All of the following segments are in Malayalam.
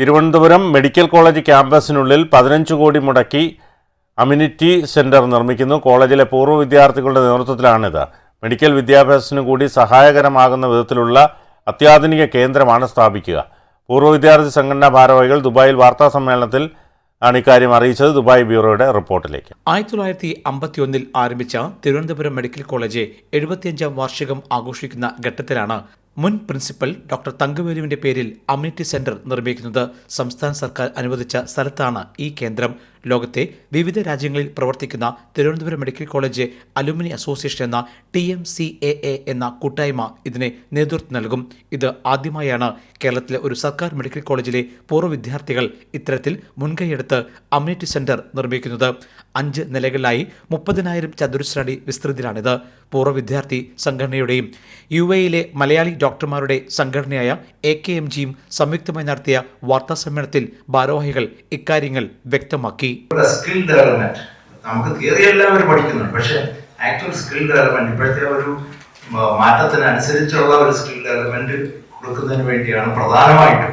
തിരുവനന്തപുരം മെഡിക്കൽ കോളേജ് ക്യാമ്പസിനുള്ളിൽ പതിനഞ്ച് കോടി മുടക്കി അമ്യൂണിറ്റി സെന്റർ നിർമ്മിക്കുന്നു. കോളേജിലെ പൂർവ വിദ്യാർത്ഥികളുടെ നേതൃത്വത്തിലാണിത്. മെഡിക്കൽ വിദ്യാഭ്യാസത്തിനു കൂടി സഹായകരമാകുന്ന വിധത്തിലുള്ള അത്യാധുനിക കേന്ദ്രമാണ് സ്ഥാപിക്കുക. പൂർവ വിദ്യാർത്ഥി സംഘടനാ ഭാരവാഹികൾ ദുബായിൽ വാർത്താ സമ്മേളനത്തിൽ ആണ് ഇക്കാര്യം അറിയിച്ചത്. ദുബായ് ബ്യൂറോയുടെ റിപ്പോർട്ടിലേക്ക്. ആയിരത്തി തൊള്ളായിരത്തി അമ്പത്തിയൊന്നിൽ ആരംഭിച്ച തിരുവനന്തപുരം മെഡിക്കൽ കോളേജ് എഴുപത്തിയഞ്ചാം വാർഷികം ആഘോഷിക്കുന്ന ഘട്ടത്തിലാണ് മുൻ പ്രിൻസിപ്പൽ ഡോക്ടർ തങ്കവേലുവിന്റെ പേരിൽ അമ്യൂണിറ്റി സെന്റർ നിർമ്മിക്കുന്നത് സംസ്ഥാന സർക്കാർ അനുവദിച്ച സ്ഥലത്താണ് ഈ കേന്ദ്രം. ലോകത്തെ വിവിധ രാജ്യങ്ങളിൽ പ്രവർത്തിക്കുന്ന Thiruvananthapuram medical college alumni association എന്ന T M C A A എന്ന കൂട്ടായ്മ ഇതിന് നേതൃത്വം നൽകും. ഇത് ആദ്യമായാണ് കേരളത്തിലെ ഒരു സർക്കാർ മെഡിക്കൽ കോളേജിലെ പൂർവ വിദ്യാർത്ഥികൾ ഇത്തരത്തിൽ മുൻകൈയെടുത്ത് അമ്യൂണിറ്റി സെന്റർ നിർമ്മിക്കുന്നത്. അഞ്ച് നിലകളിലായി മുപ്പതിനായിരം ചതുരശ്രടി വിസ്തൃതിയിലാണിത്. പൂർവ വിദ്യാർത്ഥി സംഘടനയുടെയും യു എയിലെ മലയാളി ഡോക്ടർമാരുടെ സംഘടനയായ എ കെ എം ജിയും സംയുക്തമായി നടത്തിയ വാർത്താ സമ്മേളനത്തിൽ ഭാരവാഹികൾ ഇക്കാര്യങ്ങൾ വ്യക്തമാക്കി. ഇവിടെ സ്കിൽ ഡെവലപ്മെന്റ് നമുക്ക് തിയറി എല്ലാവരും പഠിക്കുന്നുണ്ട്. പക്ഷെ ആക്ച്വൽ സ്കിൽ ഡെവലപ്മെന്റ് ഇപ്പോഴത്തെ ഒരു മാറ്റത്തിനനുസരിച്ചുള്ള ഒരു സ്കിൽ ഡെവലപ്മെന്റ് കൊടുക്കുന്നതിന് വേണ്ടിയാണ് പ്രധാനമായിട്ടും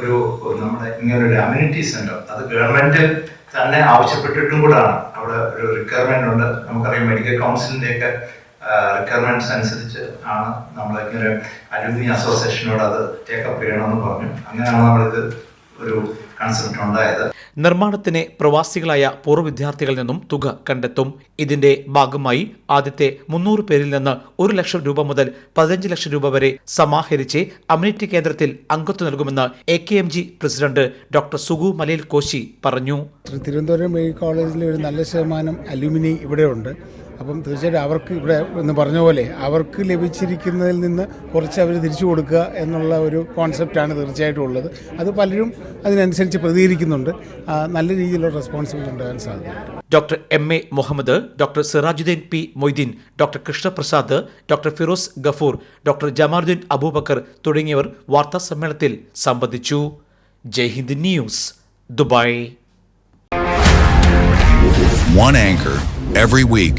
ഒരു നമ്മുടെ ഇങ്ങനെ ഒരു അമ്യൂണിറ്റി സെന്റർ അത് ഗവൺമെന്റ് തന്നെ ആവശ്യപ്പെട്ടിട്ടും കൂടാണ്. അവിടെ ഒരു റിക്വയർമെന്റ് ഉണ്ട്. നമുക്കറിയാം മെഡിക്കൽ കൗൺസിലിന്റെ ഒക്കെ റിക്വയർമെന്റ്സ് അനുസരിച്ച് ആണ് നമ്മൾ ഇങ്ങനെ അലുമിനി അസോസിയേഷനോട് അത് ടേക്കപ്പ് ചെയ്യണമെന്ന് പറഞ്ഞു. അങ്ങനെയാണ് നമ്മളിത് ഒരു കൺസെപ്റ്റ് ഉണ്ടായത്. നിർമ്മാണത്തിന് പ്രവാസികളായ പൂർവ വിദ്യാർത്ഥികളിൽ നിന്നും തുക കണ്ടെത്തും. ഇതിന്റെ ഭാഗമായി ആദ്യത്തെ മുന്നൂറ് പേരിൽ നിന്ന് ഒരു ലക്ഷം രൂപ മുതൽ പതിനഞ്ച് ലക്ഷം രൂപ വരെ സമാഹരിച്ച് അമ്യൂണിറ്റി കേന്ദ്രത്തിൽ അംഗത്വം നൽകുമെന്ന് A K M G president doctor Sugu Malayil Koshy പറഞ്ഞു. തിരുവനന്തപുരം മെഡിക്കൽ കോളേജിൽ ഒരു നല്ല ശതമാനം അലുമിനി ഇവിടെയുണ്ട്. അപ്പം തീർച്ചയായിട്ടും അവർക്ക് ഇവിടെ എന്ന് പറഞ്ഞ പോലെ അവർക്ക് ലഭിച്ചിരിക്കുന്നതിൽ നിന്ന് കുറച്ച് അവർ തിരിച്ചു കൊടുക്കുക എന്നുള്ള ഒരു കോൺസെപ്റ്റാണ് തീർച്ചയായിട്ടും ഉള്ളത്. അത് പലരും അതിനനുസരിച്ച് പ്രതികരിക്കുന്നുണ്ട്. നല്ല രീതിയിലുള്ള റെസ്പോൺസിബിലിറ്റി ഉണ്ടാകാൻ സാധ്യതയുണ്ട്. Doctor M A Muhammad doctor Sirajuddin P Moideen doctor Krishnaprasad doctor Firoz Gafoor doctor Jamaluddin Abubakar തുടങ്ങിയവർ വാർത്താ സമ്മേളനത്തിൽ സംബന്ധിച്ചു. Jaihind news Dubai. One anchor every week,